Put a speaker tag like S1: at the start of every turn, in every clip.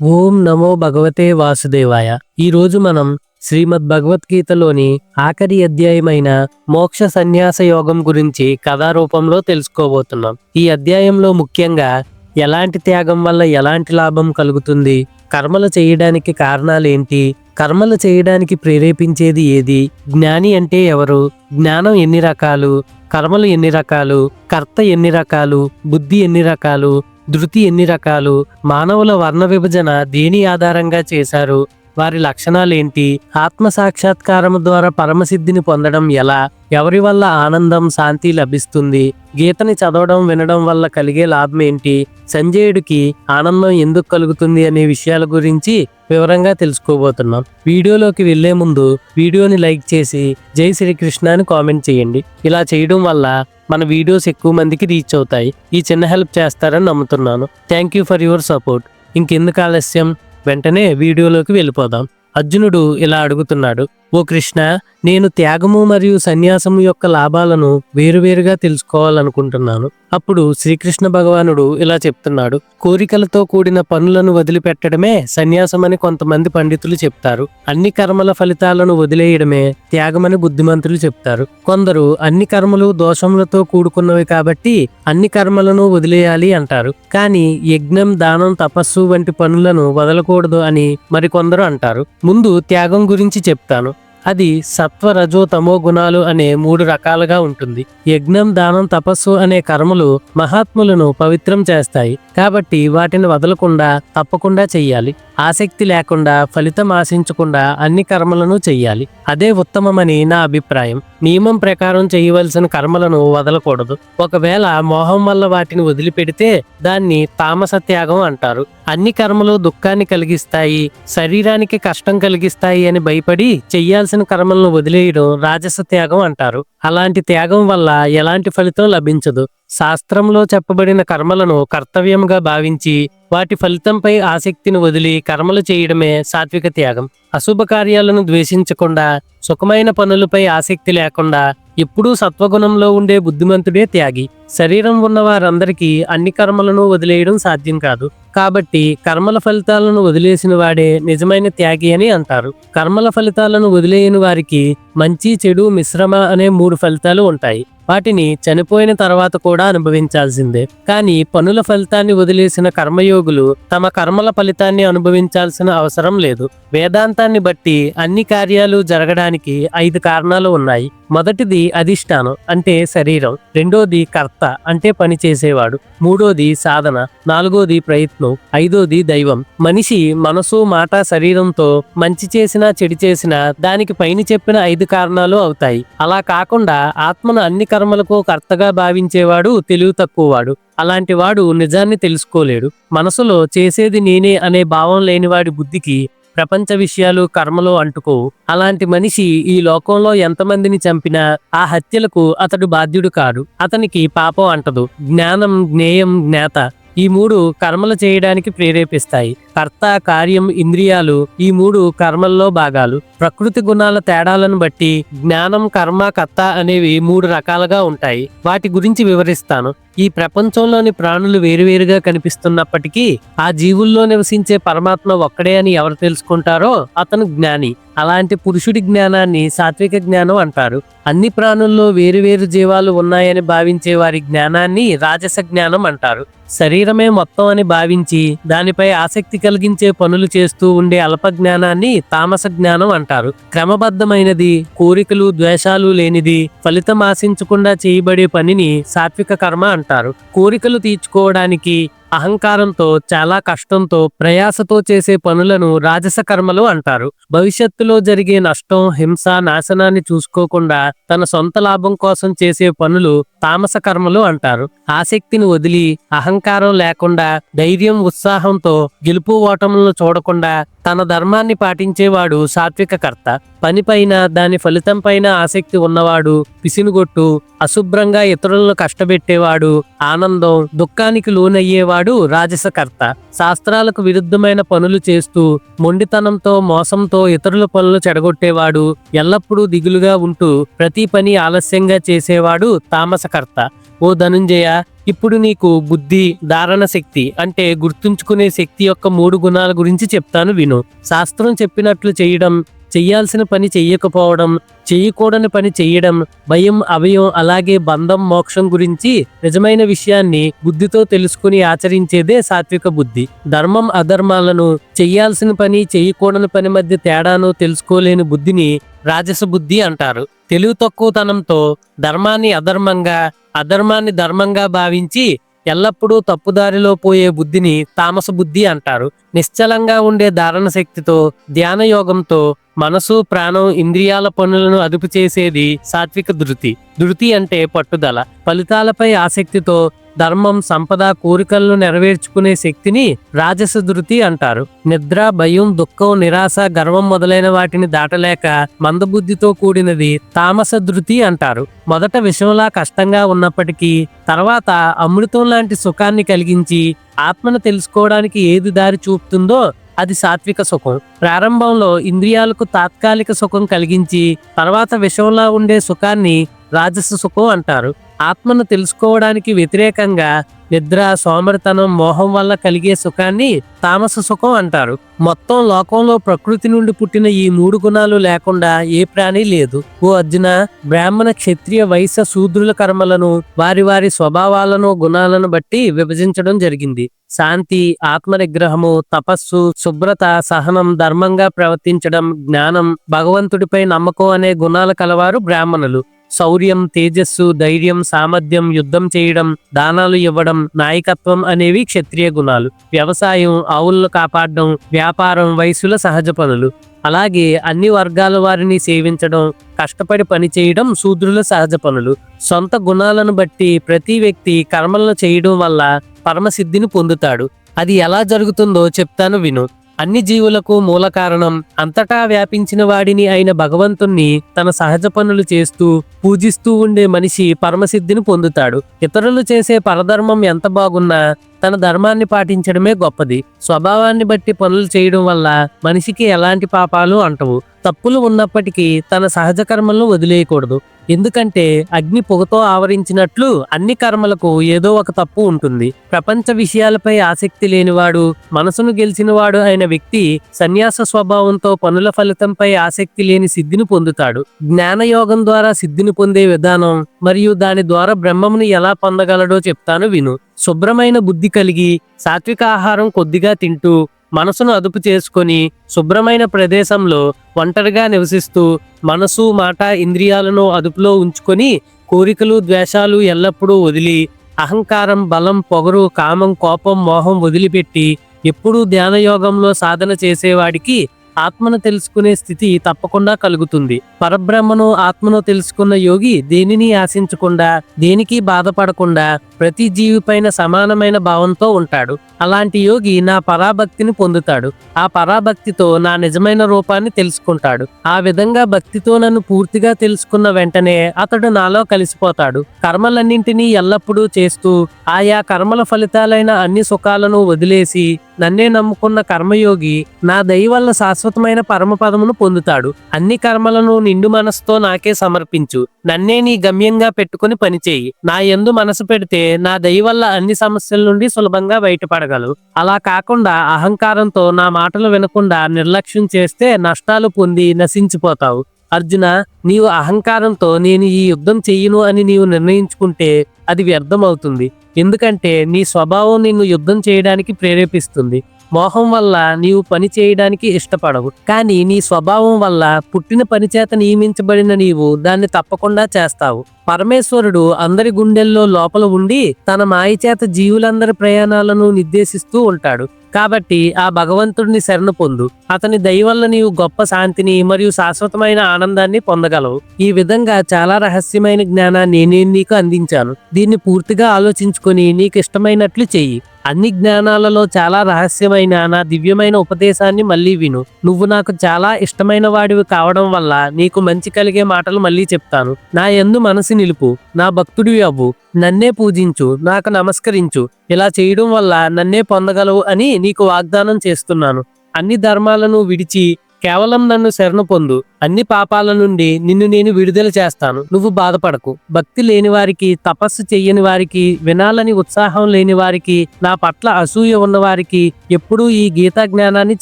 S1: ఓం నమో భగవతే వాసుదేవాయ. ఈరోజు మనం శ్రీమద్ భగవద్గీతలోని ఆఖరి అధ్యాయమైన మోక్ష సన్యాస యోగం గురించి కథారూపంలో తెలుసుకోబోతున్నాం. ఈ అధ్యాయంలో ముఖ్యంగా ఎలాంటి త్యాగం వల్ల ఎలాంటి లాభం కలుగుతుంది కర్మలు చేయడానికి కారణాలేంటి కర్మలు చేయడానికి ప్రేరేపించేది ఏది జ్ఞాని అంటే ఎవరు జ్ఞానం ఎన్ని రకాలు కర్మలు ఎన్ని రకాలు కర్త ఎన్ని రకాలు బుద్ధి ఎన్ని రకాలు ధృతి ఎన్ని రకాలు? మానవుల వర్ణ విభజన దేని ఆధారంగా చేశారు? వారి లక్షణాలేంటి? ఆత్మ సాక్షాత్కారం ద్వారా పరమసిద్ధిని పొందడం ఎలా? ఎవరి వల్ల ఆనందం శాంతి లభిస్తుంది? గీతని చదవడం వినడం వల్ల కలిగే లాభం ఏంటి సంజయుడికి ఆనందం ఎందుకు కలుగుతుంది అనే విషయాల గురించి వివరంగా తెలుసుకోబోతున్నాం. వీడియోలోకి వెళ్ళే ముందు వీడియోని లైక్ చేసి జై శ్రీకృష్ణ అని కామెంట్ చేయండి. ఇలా చేయడం వల్ల మన వీడియోస్ ఎక్కువ మందికి రీచ్ అవుతాయి. ఈ చిన్న హెల్ప్ చేస్తారని నమ్ముతున్నాను. Thank you for your support ఇంకెందుకు ఆలస్యం? వెంటనే వీడియోలోకి వెళ్ళిపోదాం. అర్జునుడు ఇలా అడుగుతున్నాడు. ఓ కృష్ణ నేను త్యాగము మరియు సన్యాసము యొక్క లాభాలను వేరువేరుగా తెలుసుకోవాలనుకుంటున్నాను. అప్పుడు శ్రీకృష్ణ భగవానుడు ఇలా చెప్తున్నాడు. కోరికలతో కూడిన పనులను వదిలిపెట్టడమే సన్యాసమని కొంతమంది పండితులు చెప్తారు. అన్ని కర్మల ఫలితాలను వదిలేయడమే త్యాగమని బుద్ధిమంతులు చెప్తారు. కొందరు అన్ని కర్మలు దోషములతో కూడుకున్నవి కాబట్టి అన్ని కర్మలను వదిలేయాలి అంటారు. కానీ యజ్ఞం దానం తపస్సు వంటి పనులను వదలకూడదు అని మరికొందరు అంటారు. ముందు త్యాగం గురించి చెప్తాను. అది సత్వ రజో తమో గుణాలు అనే మూడు రకాలుగా ఉంటుంది. యజ్ఞం దానం తపస్సు అనే కర్మలు మహాత్ములను పవిత్రం చేస్తాయి. కాబట్టి వాటిని వదలకుండా తప్పకుండా చెయ్యాలి. ఆసక్తి లేకుండా ఫలితం ఆశించకుండా అన్ని కర్మలను చెయ్యాలి. అదే ఉత్తమమని నా అభిప్రాయం. నియమం ప్రకారం చేయవలసిన కర్మలను వదలకూడదు. ఒకవేళ మోహం వల్ల వాటిని వదిలిపెడితే దాన్ని తామస త్యాగం అంటారు. అన్ని కర్మలు దుఃఖాన్ని కలిగిస్తాయి శరీరానికి కష్టం కలిగిస్తాయి అని భయపడి చెయ్యాల్సిన కర్మలను వదిలేయడం రాజస త్యాగం అంటారు. అలాంటి త్యాగం వల్ల ఎలాంటి ఫలితం లభించదు. శాస్త్రంలో చెప్పబడిన కర్మలను కర్తవ్యంగా భావించి వాటి ఫలితంపై ఆసక్తిని వదిలి కర్మలు చేయడమే సాత్విక త్యాగం. అశుభ కార్యాలను ద్వేషించకుండా సుఖమైన పనులపై ఆసక్తి లేకుండా ఎప్పుడూ సత్వగుణంలో ఉండే బుద్ధిమంతుడే త్యాగి. శరీరం ఉన్న వారందరికీ అన్ని కర్మలను వదిలేయడం సాధ్యం కాదు. కాబట్టి కర్మల ఫలితాలను వదిలేసిన వాడే నిజమైన త్యాగి అని అంటారు. కర్మల ఫలితాలను వదిలేయని వారికి మంచి చెడు మిశ్రమ అనే మూడు ఫలితాలు ఉంటాయి. వాటిని చనిపోయిన తర్వాత కూడా అనుభవించాల్సిందే. కానీ పనుల ఫలితాన్ని వదిలేసిన కర్మయోగులు తమ కర్మల ఫలితాన్ని అనుభవించాల్సిన అవసరం లేదు. వేదాంతాన్ని బట్టి అన్ని కార్యాలు జరగడానికి ఐదు కారణాలు ఉన్నాయి. మొదటిది అధిష్టానం అంటే శరీరం. రెండోది కర్త అంటే పని చేసేవాడు. మూడోది సాధన. నాలుగోది ప్రయత్నం. ఐదోది దైవం. మనిషి మనసు మాట శరీరంతో మంచి చేసినా చెడు చేసినా దానికి పైన చెప్పిన ఐదు కారణాలు అవుతాయి. అలా కాకుండా ఆత్మను అన్ని కర్మలకు కర్తగా భావించేవాడు తెలివి తక్కువవాడు. అలాంటి వాడు నిజాన్ని తెలుసుకోలేడు. మనసులో చేసేది నేనే అనే భావం లేనివాడి బుద్ధికి ప్రపంచ విషయాలు కర్మలో అంటుకోవు. అలాంటి మనిషి ఈ లోకంలో ఎంతమందిని చంపినా ఆ హత్యలకు అతడు బాధ్యుడు కాడు. అతనికి పాపం అంటదు. జ్ఞానం జ్ఞేయం జ్ఞాత ఈ మూడు కర్మలు చేయడానికి ప్రేరేపిస్తాయి. కర్త కార్యం ఇంద్రియాలు ఈ మూడు కర్మల్లో భాగాలు. ప్రకృతి గుణాల తేడాలను బట్టి జ్ఞానం కర్మ కర్త అనేవి మూడు రకాలుగా ఉంటాయి. వాటి గురించి వివరిస్తాను. ఈ ప్రపంచంలోని ప్రాణులు వేరువేరుగా కనిపిస్తున్నప్పటికీ ఆ జీవుల్లో నివసించే పరమాత్మ ఒక్కడే అని ఎవరు తెలుసుకుంటారో అతను జ్ఞాని. అలాంటి పురుషుడి జ్ఞానాన్ని సాత్విక జ్ఞానం అంటారు. అన్ని ప్రాణుల్లో వేరువేరు జీవాలు ఉన్నాయని భావించే వారి జ్ఞానాన్ని రాజస జ్ఞానం అంటారు. శరీరమే మొత్తం అని భావించి దానిపై ఆసక్తి కలిగించే పనులు చేస్తూ ఉండే అల్ప జ్ఞానాన్ని తామస జ్ఞానం అంటారు. క్రమబద్ధమైనది కోరికలు ద్వేషాలు లేనిది ఫలితం ఆశించకుండా చేయబడే పనిని సాత్విక కర్మ అంటారు. కోరికలు తీర్చుకోవడానికి అహంకారంతో చాలా కష్టంతో ప్రయాసతో చేసే పనులను రాజస కర్మలు అంటారు. భవిష్యత్తులో జరిగే నష్టం హింస నాశనాన్ని చూసుకోకుండా తన సొంత లాభం కోసం చేసే పనులు తామస కర్మలు అంటారు. ఆసక్తిని వదిలి అహంకారం లేకుండా ధైర్యం ఉత్సాహంతో గెలుపు ఓటములను చూడకుండా తన ధర్మాన్ని పాటించేవాడు సాత్విక కర్త పనిపైన దాని ఫలితం పైన ఆసక్తి ఉన్నవాడు పిసినుగొట్టు అశుభ్రంగా ఇతరులను కష్టపెట్టేవాడు ఆనందం దుఃఖానికి లోనయ్యేవాడు రాజసకర్త. శాస్త్రాలకు విరుద్ధమైన పనులు చేస్తూ మొండితనంతో మోసంతో ఇతరుల పనులు చెడగొట్టేవాడు ఎల్లప్పుడూ దిగులుగా ఉంటూ ప్రతి పని ఆలస్యంగా చేసేవాడు తామసకర్త. ఓ ధనుంజయ ఇప్పుడు నీకు బుద్ధి ధారణ శక్తి అంటే గుర్తుంచుకునే శక్తి యొక్క మూడు గుణాల గురించి చెప్తాను విను. శాస్త్రం చెప్పినట్లు చేయడం చెయ్యాల్సిన పని చెయ్యకపోవడం చేయకూడని పని చేయడం భయం అభయం అలాగే బంధం మోక్షం గురించి నిజమైన విషయాన్ని బుద్ధితో తెలుసుకుని ఆచరించేదే సాత్విక బుద్ధి. ధర్మం అధర్మాలను చేయాల్సిన పని చేయకూడని పని మధ్య తేడాను తెలుసుకోలేని బుద్ధిని రాజస బుద్ధి అంటారు. తెలివి తక్కువతనంతో ధర్మాన్ని అధర్మంగా అధర్మాన్ని ధర్మంగా భావించి ఎల్లప్పుడూ తప్పుదారిలో పోయే బుద్ధిని తామస బుద్ధి అంటారు. నిశ్చలంగా ఉండే ధారణ శక్తితో ధ్యాన యోగంతో మనసు ప్రాణం ఇంద్రియాల పనులను అదుపు చేసేది సాత్విక ధృతి. ధృతి అంటే పట్టుదల. ఫలితాలపై ఆసక్తితో ధర్మం సంపద కోరికలను నెరవేర్చుకునే శక్తిని రాజస ధృతి అంటారు. నిద్ర భయం దుఃఖం నిరాశ గర్వం మొదలైన వాటిని దాటలేక మందబుద్ధితో కూడినది తామస ధృతి అంటారు. మొదట విషంలా కష్టంగా ఉన్నప్పటికీ తర్వాత అమృతం లాంటి సుఖాన్ని కలిగించి ఆత్మను తెలుసుకోవడానికి ఏది దారి చూపుతుందో అది సాత్విక సుఖం. ప్రారంభంలో ఇంద్రియాలకు తాత్కాలిక సుఖం కలిగించి తర్వాత విషంలా ఉండే సుఖాన్ని రాజస సుఖం అంటారు. ఆత్మను తెలుసుకోవడానికి వ్యతిరేకంగా నిద్ర సోమరితనం మోహం వల్ల కలిగే సుఖాన్ని తామస సుఖం అంటారు. మొత్తం లోకంలో ప్రకృతి నుండి పుట్టిన ఈ మూడు గుణాలు లేకుండా ఏ ప్రాణి లేదు. ఓ అర్జున బ్రాహ్మణ క్షత్రియ వైశ్య శూద్రుల కర్మలను వారి వారి స్వభావాలను గుణాలను బట్టి విభజించడం జరిగింది. శాంతి ఆత్మనిగ్రహము తపస్సు శుభ్రత సహనం ధర్మంగా ప్రవర్తించడం జ్ఞానం భగవంతుడిపై నమ్మకం అనే గుణాలు కలవారు బ్రాహ్మణులు. శౌర్యం తేజస్సు ధైర్యం సామర్థ్యం యుద్ధం చేయడం దానాలు ఇవ్వడం నాయకత్వం అనేవి క్షత్రియ గుణాలు. వ్యవసాయం ఆవులను కాపాడడం వ్యాపారం వయసుల సహజ పనులు. అలాగే అన్ని వర్గాల వారిని సేవించడం కష్టపడి పని చేయడం శూద్రుల సహజ పనులు. సొంత గుణాలను బట్టి ప్రతి వ్యక్తి కర్మలను చేయడం వల్ల పరమసిద్ధిని పొందుతాడు. అది ఎలా జరుగుతుందో చెప్తాను విను. అన్ని జీవులకు మూల కారణం అంతటా వ్యాపించిన వాడిని అయిన భగవంతుణ్ణి తన సహజ పనులు చేస్తూ పూజిస్తూ ఉండే మనిషి పరమసిద్ధిని పొందుతాడు. ఇతరులు చేసే పరధర్మం ఎంత బాగున్నా తన ధర్మాన్ని పాటించడమే గొప్పది. స్వభావాన్ని బట్టి పనులు చేయడం వల్ల మనిషికి ఎలాంటి పాపాలు అంటవు. తప్పులు ఉన్నప్పటికీ తన సహజ కర్మలను వదిలేయకూడదు. ఎందుకంటే అగ్ని పొగతో ఆవరించినట్లు అన్ని కర్మలకు ఏదో ఒక తప్పు ఉంటుంది. ప్రపంచ విషయాలపై ఆసక్తి లేనివాడు మనసును గెలిచినవాడు అయిన వ్యక్తి సన్యాస స్వభావంతో పనుల ఫలితంపై ఆసక్తి లేని సిద్ధిని పొందుతాడు. జ్ఞానయోగం ద్వారా సిద్ధిని పొందే విధానం మరియు దాని ద్వారా బ్రహ్మమును ఎలా పొందగలడో చెప్తాను విను. శుభ్రమైన బుద్ధి కలిగి సాత్విక ఆహారం కొద్దిగా తింటూ మనసును అదుపు చేసుకొని శుభ్రమైన ప్రదేశంలో ఒంటరిగా నివసిస్తూ మనసు మాట ఇంద్రియాలను అదుపులో ఉంచుకొని కోరికలు ద్వేషాలు ఎల్లప్పుడూ వదిలి అహంకారం బలం పొగరు కామం కోపం మోహం వదిలిపెట్టి ఎప్పుడూ ధ్యానయోగంలో సాధన చేసేవాడికి ఆత్మను తెలుసుకునే స్థితి తప్పకుండా కలుగుతుంది. పరబ్రహ్మను ఆత్మను తెలుసుకున్న యోగి దేనిని ఆశించకుండా దేనికి బాధపడకుండా ప్రతి జీవిపైన సమానమైన భావంతో ఉంటాడు. అలాంటి యోగి నా పరాభక్తిని పొందుతాడు. ఆ పరాభక్తితో నా నిజమైన రూపాన్ని తెలుసుకుంటాడు. ఆ విధంగా భక్తితో నన్ను పూర్తిగా తెలుసుకున్న వెంటనే అతడు నాలో కలిసిపోతాడు. కర్మలన్నింటినీ ఎల్లప్పుడూ చేస్తూ ఆయా కర్మల ఫలితాలైన అన్ని సుఖాలను వదిలేసి నన్నే నమ్ముకున్న కర్మయోగి నా దయ వల్ల శాశ్వతమైన పరమపదమును పొందుతాడు. అన్ని కర్మలను నిండు మనసుతో నాకే సమర్పించు. నన్నే నీ గమ్యంగా పెట్టుకుని పనిచేయి. నా ఎందు మనసు పెడితే నా దయ వల్ల అన్ని సమస్యల నుండి సులభంగా బయటపడగలవు. అలా కాకుండా అహంకారంతో నా మాటలు వినకుండా నిర్లక్ష్యం చేస్తే నష్టాలు పొంది నశించిపోతావు. అర్జున నీవు అహంకారంతో నేను ఈ యుద్ధం చెయ్యను అని నీవు నిర్ణయించుకుంటే అది వ్యర్థమవుతుంది. ఎందుకంటే నీ స్వభావం నిన్ను యుద్ధం చేయడానికి ప్రేరేపిస్తుంది. మోహం వల్ల నీవు పని చేయడానికి ఇష్టపడవు. కానీ నీ స్వభావం వల్ల పుట్టిన పని చేత నియమించబడిన నీవు దాన్ని తప్పకుండా చేస్తావు. పరమేశ్వరుడు అందరి గుండెల్లో లోపల ఉండి తన మాయ చేత జీవులందరి ప్రయాణాలను నిర్దేశిస్తూ ఉంటాడు. కాబట్టి ఆ భగవంతుడిని శరణు పొందు. అతని దయ వల్ల నీవు గొప్ప శాంతిని మరియు శాశ్వతమైన ఆనందాన్ని పొందగలవు. ఈ విధంగా చాలా రహస్యమైన జ్ఞానాన్ని నేను నీకు అందించాను. దీన్ని పూర్తిగా ఆలోచించుకొని నీకు ఇష్టమైనట్లు చెయ్యి. అన్ని జ్ఞానాలలో చాలా రహస్యమైన నా దివ్యమైన ఉపదేశాన్ని మళ్ళీ విను. నువ్వు నాకు చాలా ఇష్టమైన వాడివి కావడం వల్ల నీకు మంచి కలిగే మాటలు మళ్ళీ చెప్తాను. నా యందు మనసు నిలుపు. నా భక్తుడివి అవ్వు. నన్నే పూజించు. నాకు నమస్కరించు. ఇలా చేయడం వల్ల నన్నే పొందగలవు అని నీకు వాగ్దానం చేస్తున్నాను. అన్ని ధర్మాలను విడిచి కేవలం నన్ను శరణు పొందు అన్ని పాపాల నుండి నిన్ను నేను విడుదల చేస్తాను. నువ్వు బాధపడకు. భక్తి లేని వారికి తపస్సు చెయ్యని వారికి వినాలని ఉత్సాహం లేని వారికి నా పట్ల అసూయ ఉన్న వారికి ఎప్పుడూ ఈ గీతా జ్ఞానాన్ని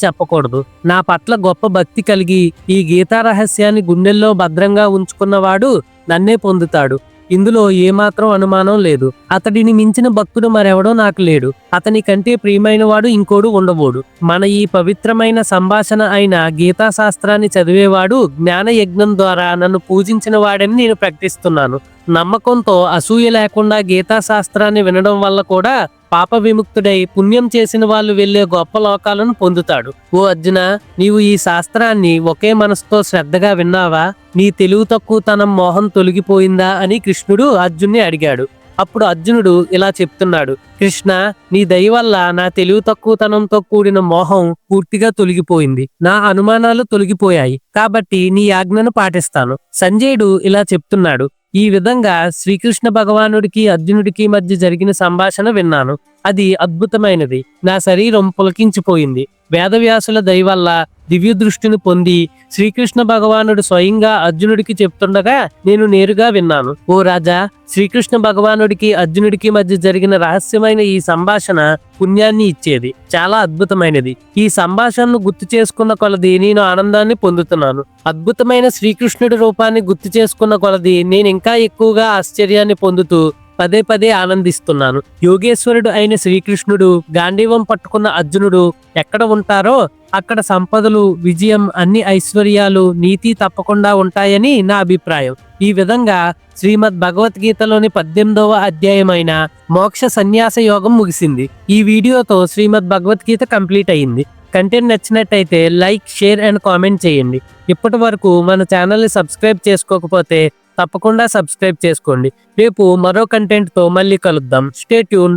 S1: చెప్పకూడదు. నా పట్ల గొప్ప భక్తి కలిగి ఈ గీతా రహస్యాన్ని గుండెల్లో భద్రంగా ఉంచుకున్నవాడు నన్నే పొందుతాడు. ఇందులో ఏమాత్రం అనుమానం లేదు. అతడిని మించిన భక్తుడు మరెవడో నాకు లేడు. అతని కంటే ప్రియమైన వాడు ఇంకోడు ఉండబోడు. మన ఈ పవిత్రమైన సంభాషణ అయిన గీతా శాస్త్రాన్ని చదివేవాడు జ్ఞాన యజ్ఞం ద్వారా నన్ను పూజించిన వాడని నేను ప్రకటిస్తున్నాను. నమ్మకంతో అసూయ లేకుండా గీతా శాస్త్రాన్ని వినడం వల్ల కూడా పాప విముక్తుడై పుణ్యం చేసిన వాళ్ళు వెళ్ళే గొప్ప లోకాలను పొందుతాడు. ఓ అర్జున నీవు ఈ శాస్త్రాన్ని ఒకే మనసుతో శ్రద్ధగా విన్నావా? నీ తెలివి తక్కువతనం మోహం తొలగిపోయిందా అని కృష్ణుడు అర్జున్ని అడిగాడు. అప్పుడు అర్జునుడు ఇలా చెప్తున్నాడు కృష్ణ నీ దయ వల్ల నా తెలివి తక్కువతనంతో కూడిన మోహం పూర్తిగా తొలగిపోయింది. నా అనుమానాలు తొలగిపోయాయి. కాబట్టి నీ ఆజ్ఞను పాటిస్తాను. సంజయుడు ఇలా చెప్తున్నాడు ఈ విధంగా శ్రీకృష్ణ భగవానుడికి అర్జునుడికి మధ్య జరిగిన సంభాషణ విన్నాను. అది అద్భుతమైనది. నా శరీరం పులకించిపోయింది. వేదవ్యాసుల దయవల్ల దివ్యదృష్టిని దివ్య దృష్టిని పొంది శ్రీకృష్ణ భగవానుడు స్వయంగా అర్జునుడికి చెప్తుండగా నేను నేరుగా విన్నాను. ఓ రాజా శ్రీకృష్ణ భగవానుడికి అర్జునుడికి మధ్య జరిగిన రహస్యమైన ఈ సంభాషణ పుణ్యాన్ని ఇచ్చేది. చాలా అద్భుతమైనది. ఈ సంభాషణను గుర్తు చేసుకున్న కొలది నేను ఆనందాన్ని పొందుతున్నాను. అద్భుతమైన శ్రీకృష్ణుడి రూపాన్ని గుర్తు చేసుకున్న కొలది నేను ఇంకా ఎక్కువగా ఆశ్చర్యాన్ని పొందుతూ పదే పదే ఆనందిస్తున్నాను. యోగేశ్వరుడు అయిన శ్రీకృష్ణుడు గాంధీవం పట్టుకున్న అర్జునుడు ఎక్కడ ఉంటారో అక్కడ సంపదలు విజయం అన్ని ఐశ్వర్యాలు నీతి తప్పకుండా ఉంటాయని నా అభిప్రాయం. ఈ విధంగా శ్రీమద్ భగవద్గీతలోని పద్దెనిమిదవ అధ్యాయమైన మోక్ష సన్యాస యోగం ముగిసింది. ఈ వీడియోతో శ్రీమద్ భగవద్గీత కంప్లీట్ అయింది. కంటెంట్ నచ్చినట్టయితే లైక్ షేర్ అండ్ కామెంట్ చేయండి. ఇప్పటి వరకు మన ఛానల్ని సబ్స్క్రైబ్ చేసుకోకపోతే తప్పకుండా సబ్స్క్రైబ్ చేసుకోండి. రేపు మరో కంటెంట్తో మళ్ళీ కలుద్దాం. Stay tune